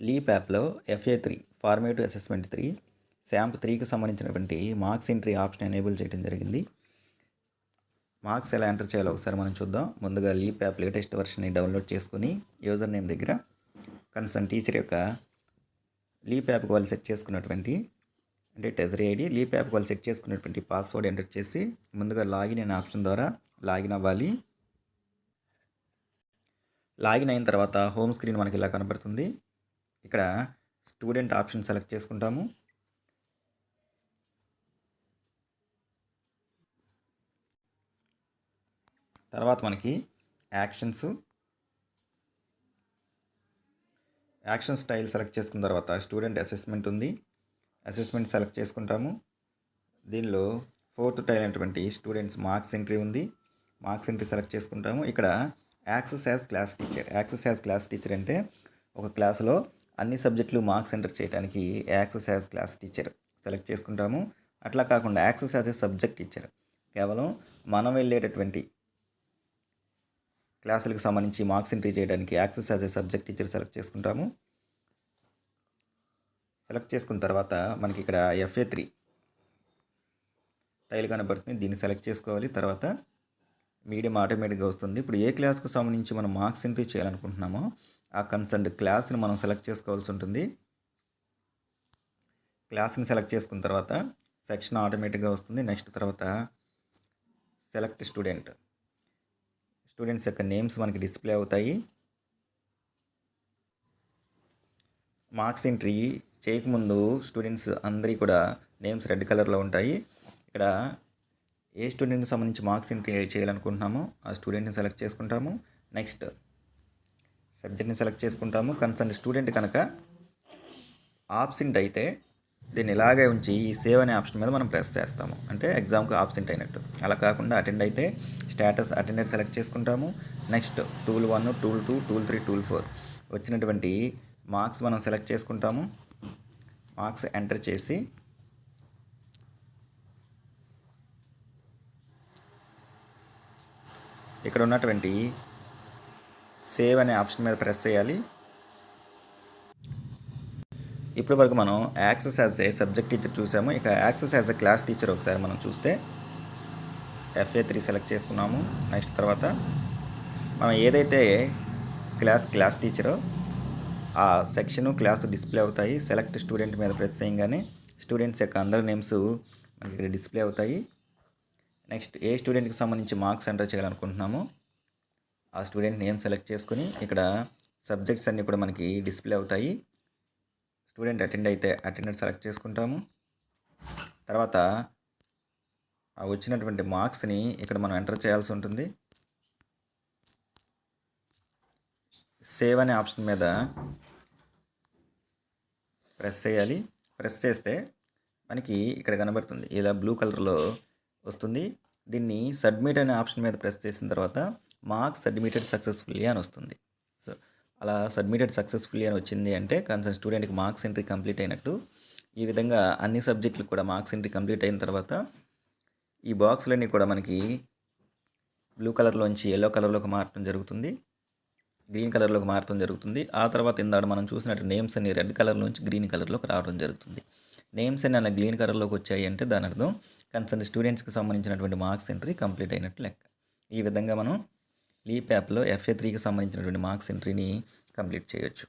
Leap యాప్లో FA three formative assessment three శాంప్ త్రీకి సంబంధించినటువంటి మార్క్స్ ఎంట్రీ ఆప్షన్ ఎనేబుల్ చేయడం జరిగింది. మార్క్స్ ఎలా ఎంటర్ చేయాలో ఒకసారి మనం చూద్దాం. ముందుగా లీప్ యాప్ లేటెస్ట్ వర్షన్ని డౌన్లోడ్ చేసుకుని యూజర్ నేమ్ దగ్గర కన్సర్న్ టీచర్ యొక్క లీప్ యాప్కి వాళ్ళు సెట్ చేసుకున్నటువంటి అంటే టెజరీ ఐడి లీప్ యాప్కి వాళ్ళు సెట్ చేసుకున్నటువంటి పాస్వర్డ్ ఎంటర్ చేసి ముందుగా లాగిన్ అనే ఆప్షన్ ద్వారా లాగిన్ అవ్వాలి. లాగిన్ అయిన తర్వాత హోమ్ స్క్రీన్ మనకి ఇలా కనబడుతుంది. ఇక్కడ స్టూడెంట్ ఆప్షన్ సెలెక్ట్ చేసుకుంటాము. తర్వాత మనకి యాక్షన్స్ యాక్షన్ స్టైల్ సెలెక్ట్ చేసుకున్న తర్వాత స్టూడెంట్ అసెస్మెంట్ ఉంది. అసెస్మెంట్ సెలెక్ట్ చేసుకుంటాము. దీనిలో ఫోర్త్ టైల్ అయినటువంటి స్టూడెంట్స్ మార్క్స్ ఎంట్రీ ఉంది. మార్క్స్ ఎంట్రీ సెలెక్ట్ చేసుకుంటాము. ఇక్కడ access as class teacher access as class teacher అంటే ఒక క్లాస్లో అన్ని సబ్జెక్టులు మార్క్స్ ఎంటర్ చేయడానికి access as class teacher select చేసుకుంటాము. అట్లా కాకుండా access as a subject teacher. కేవలం మనం వెళ్ళేటటువంటి క్లాసులకు సంబంధించి మార్క్స్ ఎంట్రీ చేయడానికి access as a subject teacher select చేసుకుంటాము. సెలెక్ట్ చేసుకున్న తర్వాత మనకి ఇక్కడ ఎఫ్ఏ త్రీ టైల్ కనబడుతుంది. దీన్ని సెలెక్ట్ చేసుకోవాలి. తర్వాత మీడియం ఆటోమేటిక్గా వస్తుంది. ఇప్పుడు ఏ క్లాస్కి సంబంధించి మనం మార్క్స్ ఎంట్రీ చేయాలనుకుంటున్నామో ఆ కన్సర్న్డ్ క్లాస్ని మనం సెలెక్ట్ చేసుకోవాల్సి ఉంటుంది. క్లాస్ని సెలెక్ట్ చేసుకున్న తర్వాత సెక్షన్ ఆటోమేటిక్గా వస్తుంది. నెక్స్ట్ తర్వాత సెలెక్ట్ స్టూడెంట్. స్టూడెంట్స్ యొక్క నేమ్స్ మనకి డిస్ప్లే అవుతాయి. మార్క్స్ ఎంట్రీ చేయకముందు స్టూడెంట్స్ అందరి కూడా నేమ్స్ రెడ్ కలర్లో ఉంటాయి. ఇక్కడ ఏ స్టూడెంట్కి సంబంధించి మార్క్స్ ఎంట్రీ చేయాలనుకుంటున్నామో ఆ స్టూడెంట్ని సెలెక్ట్ చేసుకుంటాము. నెక్స్ట్ సబ్జెక్ట్ని సెలెక్ట్ చేసుకుంటాము. కన్సర్న్ స్టూడెంట్ కనుక ఆబ్సెంట్ అయితే దీన్ని ఇలాగే ఉంచి ఈ సేవ్ అనే ఆప్షన్ మీద మనం ప్రెస్ చేస్తాము. అంటే ఎగ్జామ్కి ఆబ్సెంట్ అయినట్టు. అలా కాకుండా అటెండ్ అయితే స్టేటస్ అటెండెడ్ సెలెక్ట్ చేసుకుంటాము. Next tool one tool two tool three tool four వచ్చినటువంటి మార్క్స్ మనం సెలెక్ట్ చేసుకుంటాము. మార్క్స్ ఎంటర్ చేసి ఇక్కడ ఉన్నటువంటి సేవ్ అనే ఆప్షన్ మీద ప్రెస్ చేయాలి. ఇప్పటి వరకు మనం access as a subject teacher చూసాము. ఇక access as a class teacher ఒకసారి మనం చూస్తే ఎఫ్ఏ త్రీ సెలెక్ట్ చేసుకున్నాము. నెక్స్ట్ తర్వాత మనం ఏదైతే క్లాస్ క్లాస్ టీచరో ఆ సెక్షను క్లాస్ డిస్ప్లే అవుతాయి. సెలెక్ట్ స్టూడెంట్ మీద ప్రెస్ చేయగానే స్టూడెంట్స్ యొక్క అందరి నేమ్స్ మనకి ఇక్కడ డిస్ప్లే అవుతాయి. నెక్స్ట్ ఏ స్టూడెంట్కి సంబంధించి మార్క్స్ ఎంటర్ చేయాలనుకుంటున్నాము ఆ స్టూడెంట్ నేమ్ సెలెక్ట్ చేసుకుని ఇక్కడ సబ్జెక్ట్స్ అన్నీ కూడా మనకి డిస్ప్లే అవుతాయి. స్టూడెంట్ అటెండ్ అయితే అటెండెడ్ సెలెక్ట్ చేసుకుంటాము. తర్వాత ఆ వచ్చినటువంటి మార్క్స్ని ఇక్కడ మనం ఎంటర్ చేయాల్సి ఉంటుంది. సేవ్ అనే ఆప్షన్ మీద ప్రెస్ చేయాలి. ప్రెస్ చేస్తే మనకి ఇక్కడ కనబడుతుంది. ఇలా బ్లూ కలర్లో వస్తుంది. దీన్ని సబ్మిట్ అనే ఆప్షన్ మీద ప్రెస్ చేసిన తర్వాత మార్క్స్ సబ్మిటెడ్ సక్సెస్ఫుల్లీ అని వస్తుంది. సో అలా సబ్మిటెడ్ సక్సెస్ఫుల్లీ అని వచ్చింది అంటే కన్సర్న్ స్టూడెంట్కి మార్క్స్ ఎంట్రీ కంప్లీట్ అయినట్టు ఈ విధంగా అన్ని సబ్జెక్టులు కూడా మార్క్స్ ఎంట్రీ కంప్లీట్ అయిన తర్వాత ఈ బాక్స్లన్నీ కూడా మనకి బ్లూ కలర్లోంచి ఎల్లో కలర్లోకి మారటం జరుగుతుంది. గ్రీన్ కలర్లోకి మారటం జరుగుతుంది. ఆ తర్వాత ఇందాడు మనం చూసినట్టు నేమ్స్ అన్ని రెడ్ కలర్లోంచి నుంచి గ్రీన్ కలర్లోకి రావడం జరుగుతుంది. నేమ్స్ అన్ని అలా గ్రీన్ కలర్లోకి వచ్చాయి అంటే దాని అర్థం కన్సర్న్ స్టూడెంట్స్కి సంబంధించినటువంటి మార్క్స్ ఎంట్రీ కంప్లీట్ అయినట్టు లెక్క. ఈ విధంగా మనం లీప్ యాప్లో ఎఫ్ఏ త్రీకి సంబంధించినటువంటి మార్క్స్ ఎంట్రీని కంప్లీట్ చేయొచ్చు.